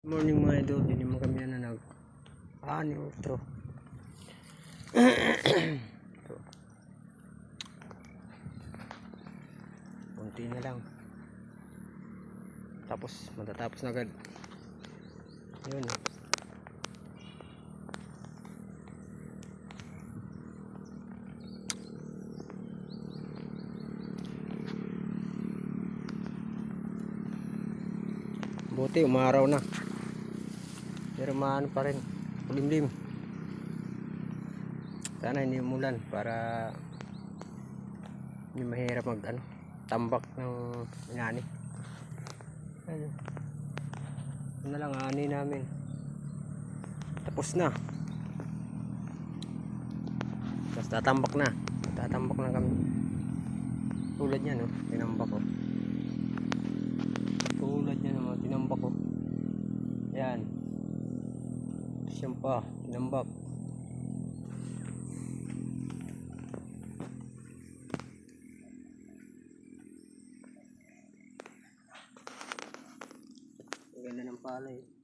morning mga idol, hindi mo kami na nag ah, ni. Ito. Kunti na lang. Tapos matatapos na agad. Yun. Buti umaraw na. Pero maano pa rin. Kulimlim. Sana hindi umulan para hindi mahirap mag ano, tambak ng inani. Ano. Na lang ani namin. Tapos na. Tapos tatambak na. Tatambak na kami. Tulad niya no, tinambak ko. Tulad niya naman, tinambak ko. Yan. Siyam pa, tinambak. Ang ganda ng palay.